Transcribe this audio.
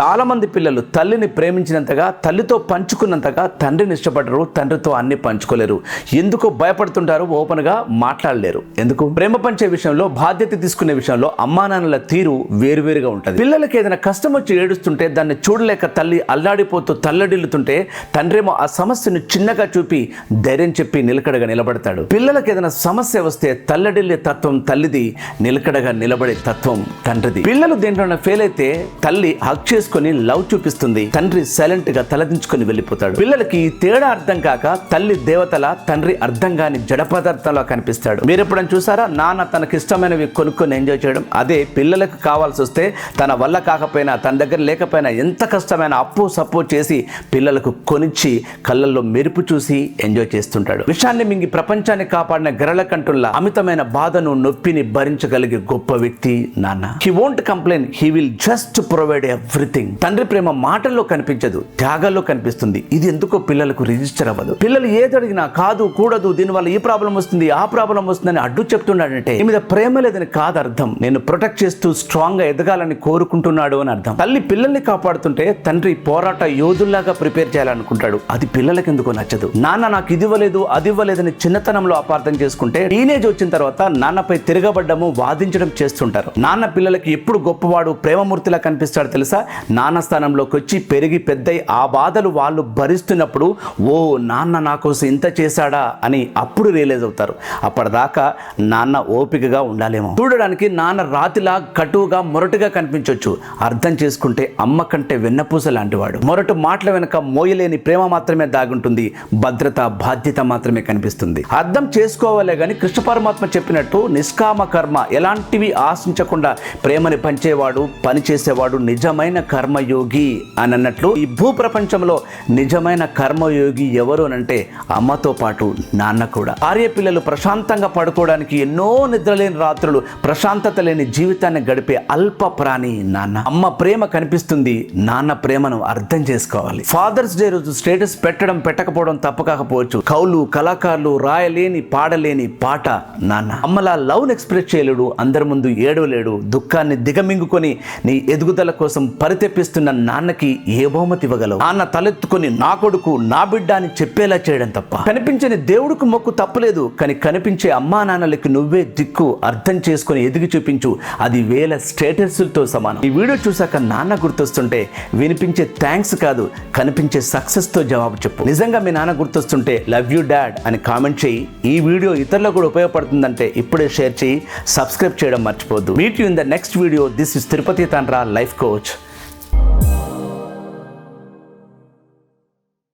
చాలామంది పిల్లలు తల్లిని ప్రేమించినంతగా తల్లితో పంచుకున్నంతగా తండ్రిని ఇష్టపడరు తండ్రితో అన్ని పంచుకోలేరు. ఎందుకు భయపడుతుంటారు? ఓపెన్గా మాట్లాడలేరు. ఎందుకు? ప్రేమ పంచే విషయంలో బాధ్యత తీసుకునే విషయంలో అమ్మా నాన్నల తీరు వేరువేరుగా ఉంటుంది. పిల్లలకి ఏదైనా కష్టం వచ్చి ఏడుస్తుంటే దాన్ని చూడలేక తల్లి అల్లాడిపోతూ తల్లడిల్లుతుంటే తండ్రేమో ఆ సమస్యను చిన్నగా చూపి ధైర్యం చెప్పి నిలకడగా నిలబడతాడు. పిల్లలకి ఏదైనా సమస్య వస్తే తల్లడిల్లే తత్వం తల్లిది నిలకడగా నిలబడే తత్వం తండ్రిది. పిల్లలు దేంట్లో ఫెయిల్ అయితే తల్లి హక్ చేసుకుని లవ్ చూపిస్తుంది. తండ్రి సైలెంట్గా తలదించుకొని వెళ్ళిపోతాడు. పిల్లలకి తేడా అర్థం కాక తల్లి దేవతల తండ్రి అర్థం కాని జడ పదార్థంలో కనిపిస్తాడు. మీరు ఎప్పుడైనా చూసారా? నాన్న తనకి ఇష్టమైనవి కొనుక్కొని ఎంజాయ్ చేయడం. అదే పిల్లలకు కావాల్సి వస్తే తన వల్ల కాకపోయినా తన దగ్గర లేకపోయినా ఎంత కష్టమైన అప్పు సపోర్ట్ చేసి పిల్లలకు కొనిచ్చి కళ్ళల్లో మెరుపు చూసి ఎంజాయ్ చేస్తుంటాడు. విషాన్ని మింగి ప్రపంచాన్ని కాపాడిన గరళ కంటుల్లా అమితమైన బాధను నొప్పిని భరించగలిగే గొప్ప వ్యక్తి నాన్న. He won't complain he will just provide everything తండ్రి ప్రేమ మాటల్లో కనిపించదు త్యాగాల్లో కనిపిస్తుంది. ఇది ఎందుకో పిల్లలకు రిజిస్టర్ అవ్వదు. పిల్లలు ఏది అడిగినా కాదు కూడదు దీనివల్ల ఈ ప్రాబ్లం వస్తుంది ఆ ప్రాబ్లం వస్తుందని అడ్డు చెప్తున్నాడంటే ఈ మీద ప్రేమ లేదని కాదు అర్థం. నేను ప్రొటెక్ట్ చేస్తూ స్ట్రాంగ్గా ఎదగాలని కోరుకుంటున్నాడు అని అర్థం. తల్లి పిల్లల్ని కాపాడుతుంటే తండ్రి పోరాట యోధుల్లాగా ప్రిపేర్ చేయాలనుకుంటాడు. అది పిల్లలకి ఎందుకో నచ్చదు. నాన్న నాకు ఇది ఇవ్వలేదు అది ఇవ్వలేదని చిన్నతనంలో అపార్థం చేసుకుంటే టీనేజ్ వచ్చిన తర్వాత నాన్నపై తిరగబడ్డము వాదించడం చేస్తుంటారు. నాన్న పిల్లలకి ఎప్పుడు గొప్పవాడు ప్రేమమూర్తిలా కనిపిస్తాడు తెలుసా? నాన్న స్థానంలోకి వచ్చి పెరిగి పెద్దయి ఆ బాధలు వాళ్ళు భరిస్తున్నప్పుడు ఓ నాన్న నా కోసం ఇంత చేశాడా? అని అప్పుడు రియలైజ్ అవుతారు. అప్పటిదాకా నాన్న ఓపికగా ఉండాలేమో. చూడడానికి నాన్న రాతిలా కటువుగా మొరటుగా కనిపించవచ్చు అర్థం చేసుకుంటే అమ్మ కంటే వెన్నపూస లాంటివాడు. మొరటు మాటల వెనక మోయలేని ప్రేమ మాత్రమే దాగుంటుంది. భద్రత బాధ్యత మాత్రమే కనిపిస్తుంది. అర్థం చేసుకోవాలే కానీ కృష్ణ పరమాత్మ చెప్పినట్టు నిష్కామ కర్మ ఎలాంటివి ఆశించకుండా ప్రేమని పంచేవాడు పని చేసేవాడు నిజమైన కర్మయోగి అని అన్నట్లు ఈ భూ ప్రపంచంలో నిజమైన కర్మయోగి ఎవరు అనంటే అమ్మతో పాటు నాన్న కూడా. ఆర్య పిల్లలు ప్రశాంతంగా పడుకోవడానికి ఎన్నో నిద్రలేని రాత్రులు ప్రశాంతత లేని జీవితాన్ని గడిపే అల్ప ప్రాణి నాన్న. అమ్మ ప్రేమ కనిపిస్తుంది నాన్న ప్రేమను అర్థం చేసుకోవాలి. ఫాదర్స్ డే రోజు స్టేటస్ పెట్టడం పెట్టకపోవడం తప్పకపోవచ్చు కౌలు కళాకారులు రాయలేని పాడలేని పాట నాన్న. అమ్మలా లవ్ ఎక్స్ప్రెస్ చేయలేడు అందరి ముందు ఏడవలేడు దుఃఖాన్ని దిగమింగుకొని నీ ఎదుగుదల కోసం పరితెప్పిస్తున్న నాన్నకి ఏ బహుమతి ఇవ్వగలవు? నాన్న తలెత్తుకొని నా కొడుకు నా బిడ్డ అని చెప్పేలా చేయడం తప్ప. కనిపించని దేవుడికి మొక్కు తప్పలేదు కానీ కనిపించే అమ్మా నాన్నలకి నువ్వే దిక్కు అర్థం చేసుకొని ఎదిగి చూపించు. అది వేల స్టేటస్లతో సమానం. ఈ వీడియో చూసాక నాన్న గుర్తొస్తుంటే వినిపించే థ్యాంక్స్ కాదు కనిపించే సక్సెస్తో జవాబు చెప్పు. నిజంగా మీ నాన్న గుర్తొస్తుంటే లవ్ యూ డాడ్ అని కామెంట్ చేయి. ఈ వీడియో ఇతరులకు కూడా ఉపయోగపడుతుందంటే ఇప్పుడే షేర్ చేయి సబ్స్క్రైబ్ చేయడం మర్చిపోద్దు meet you in the next video. This is Tirupati Tandra life coach.